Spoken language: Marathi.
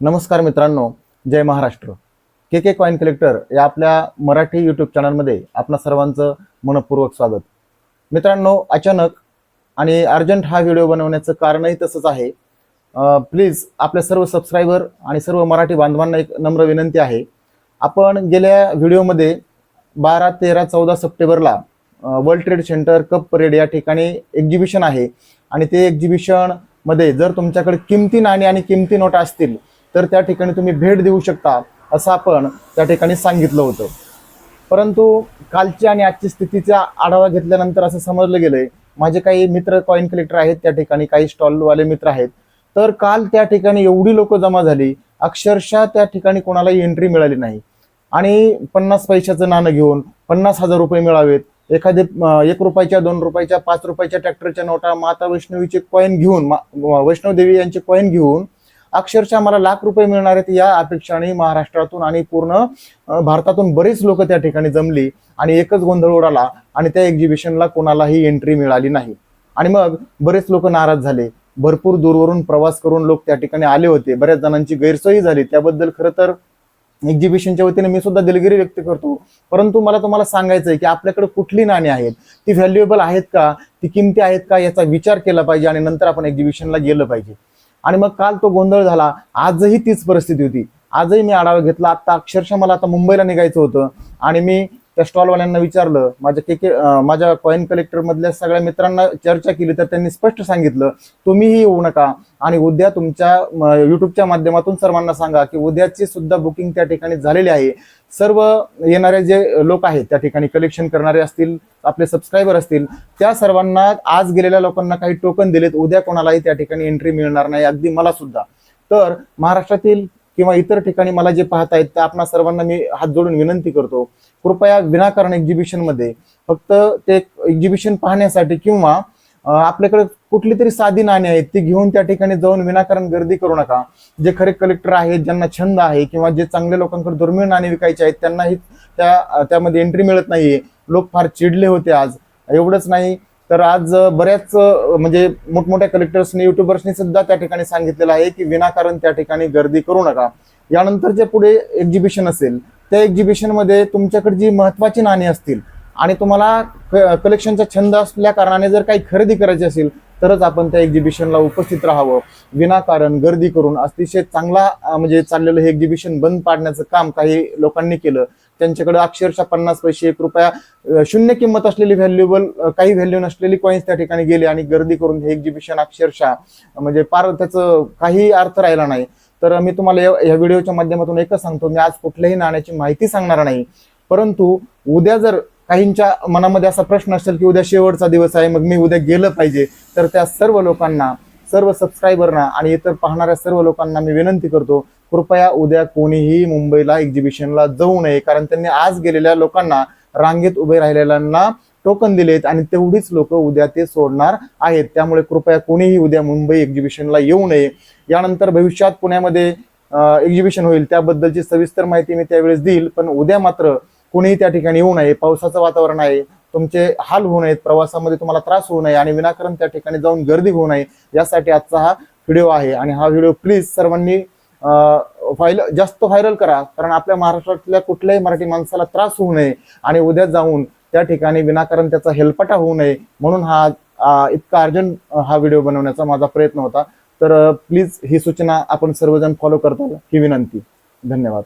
नमस्कार मित्रांनो जय Maharashtra. K K coin collector या आपल्या मराठी यूट्यूब चॅनलमध्ये आपणा सर्वांचं मनपूर्वक स्वागत. मित्रांनो अचानक आणि अर्जंट हा व्हिडिओ बनवण्याचं कारणही तसंच आहे. प्लीज आपल्या सर्व सबस्क्रायबर आणि सर्व मराठी बांधवांना एक नम्र विनंती आहे. आपण गेल्या व्हिडिओमध्ये बारा तेरा चौदा सप्टेंबरला World Trade Centre Cuffe Parade या ठिकाणी एक्झिबिशन आहे. आणि ते एक्झिबिशनमध्ये जर तुमच्याकडे किमती नाणी आणि किमती नोटा असतील तर त्या ठिकाणी तुम्ही भेट देऊ शकता असं आपण त्या ठिकाणी सांगितलं होतं. परंतु कालची आणि आजची स्थितीचा आढावा घेतल्यानंतर असं समजलं गेलंय माझे काही मित्र कॉईन कलेक्टर आहेत त्या ठिकाणी काही स्टॉलवाले मित्र आहेत. तर काल त्या ठिकाणी एवढी लोक जमा झाली अक्षरशः त्या ठिकाणी कोणालाही एंट्री मिळाली नाही. आणि पन्नास पैशाचं नाणं घेऊन पन्नास हजार रुपये मिळावेत. एखादे एक रुपयाच्या दोन रुपयाच्या पाच रुपयाच्या ट्रॅक्टरच्या नोटा माता वैष्णवीचे कॉईन घेऊन मा- वैष्णवदेवी यांचे कॉईन घेऊन अक्षरशः मला लाख रुपये मिळणार आहेत या अपेक्षाने महाराष्ट्रातून आणि पूर्ण भारतातून बरेच लोक त्या ठिकाणी जमली आणि एकच गोंधळ उडाला आणि त्या एक्झिबिशनला कोणालाही एंट्री मिळाली नाही. आणि मग बरेच लोक नाराज झाले. भरपूर दूरवरून प्रवास करून लोक त्या ठिकाणी आले होते. बऱ्याच जणांची गैरसोयी झाली. त्याबद्दल खरं तर एक्झिबिशनच्या वतीने मी सुद्धा दिलगिरी व्यक्त करतो. परंतु मला तुम्हाला सांगायचं आहे की आपल्याकडे कुठली नाणी आहेत? ती व्हॅल्युएबल आहेत का? ती किमती आहेत का? याचा विचार केला पाहिजे आणि नंतर आपण एक्झिबिशनला गेलं पाहिजे. आणि मग काल तो गोंधळ झाला. आजही तीच परिस्थिती होती. आजही मी आढावा घेतला. आता अक्षरशः मला आता मुंबईला निघायचं होतं. आणि मी त्या स्टॉलवाल्यांना विचारलं माझ्या के के माझ्या कॉईन कलेक्टर मधल्या सगळ्या मित्रांना चर्चा केली तर त्यांनी स्पष्ट सांगितलं तुम्हीही येऊ नका आणि उद्या तुमच्या युट्यूबच्या माध्यमातून सर्वांना सांगा की उद्याची सुद्धा बुकिंग त्या ठिकाणी झालेली आहे. सर्व येणारे जे लोक आहेत त्या ठिकाणी कलेक्शन करणारे असतील आपले सबस्क्रायबर असतील त्या सर्वांना आज गेलेल्या लोकांना काही टोकन दिलेत उद्या कोणालाही त्या ठिकाणी एंट्री मिळणार नाही अगदी मला सुद्धा. तर महाराष्ट्रातील किंवा इतर ठिकाणी मला जे पाहत आहेत त्या आपणा सर्वांना मी हात जोडून विनंती करतो. कृपया विनाकारण एक्झिबिशनमध्ये फक्त ते एक्झिबिशन पाहण्यासाठी किंवा आपल्याकडे कुठली तरी साधी नाणी आहेत ती घेऊन त्या ठिकाणी जाऊन विनाकारण गर्दी करू नका. जे खरे कलेक्टर आहेत ज्यांना छंद आहे किंवा जे चांगल्या लोकांकडे दुर्मिळ नाणी विकायचे आहेत त्यांनाही त्या त्यामध्ये एंट्री मिळत नाहीये. लोक फार चिडले होते आज. एवढंच नाही तर आज बऱ्याच म्हणजे मोठमोठ्या कलेक्टर्सनी युट्यूबर्सनी सुद्धा त्या ठिकाणी सांगितलेलं आहे की विनाकारण त्या ठिकाणी गर्दी करू नका. यानंतर जे पुढे एक्झिबिशन असेल त्या एक्झिबिशनमध्ये तुमच्याकडे जी महत्वाची नाणी असतील आणि तुम्हाला कलेक्शनचा छंद असल्या कारणाने जर काही खरेदी करायची असेल तरच आपण त्या एक्झिबिशनला उपस्थित राहावं. विनाकारण गर्दी करून अतिशय चांगला म्हणजे चाललेलं हे एक्झिबिशन बंद पाडण्याचं काम काही लोकांनी केलं. त्यांच्याकडे अक्षरशः पन्नास पैसे एक रुपया शून्य किंमत असलेली व्हॅल्युएबल काही व्हॅल्यू नसलेली कॉईन्स त्या ठिकाणी गेली आणि गर्दी करून हे एक्झिबिशन अक्षरशः म्हणजे पार त्याचं काही अर्थ राहिला नाही. तर मी तुम्हाला या या व्हिडिओच्या माध्यमातून एकच सांगतो मी आज कुठल्याही नाण्याची माहिती सांगणार नाही. परंतु उद्या जर काहींच्या मनामध्ये असा प्रश्न असेल की उद्या शेवटचा दिवस आहे मग मी उद्या गेलं पाहिजे तर त्या सर्व लोकांना सर्व सबस्क्रायबरना आणि इतर पाहणाऱ्या सर्व लोकांना मी विनंती करतो कृपया उद्या कोणीही मुंबईला एक्झिबिशनला जाऊ नये कारण त्यांनी आज गेलेल्या लोकांना रांगेत उभे राहिलेल्यांना टोकन दिलेत आणि तेवढीच लोक उद्या ते सोडणार आहेत. त्यामुळे कृपया कोणीही उद्या मुंबई एक्झिबिशनला येऊ नये. यानंतर भविष्यात पुण्यामध्ये एक्झिबिशन होईल. त्याबद्दलची सविस्तर माहिती मी त्यावेळेस देईल पण उद्या मात्र कोणीही त्या ठिकाणी येऊ नये. पावसाचं वातावरण आहे. तुमचे हाल होऊ नयेत. प्रवासामध्ये तुम्हाला त्रास होऊ नये आणि विनाकारण त्या ठिकाणी जाऊन गर्दी होऊ नये. यासाठी आजचा हा व्हिडिओ आहे आणि हा व्हिडिओ प्लीज सर्वांनी व्हायरल जास्त व्हायरल करा. कारण आपल्या महाराष्ट्रातल्या कुठल्याही मराठी माणसाला त्रास होऊ नये आणि उद्या जाऊन त्या ठिकाणी विनाकारण त्याचा हेलपटा होऊ नये म्हणून हा इतका अर्जंट हा व्हिडिओ बनवण्याचा माझा प्रयत्न होता. तर प्लीज ही सूचना आपण सर्वजण फॉलो करताल ही विनंती. धन्यवाद.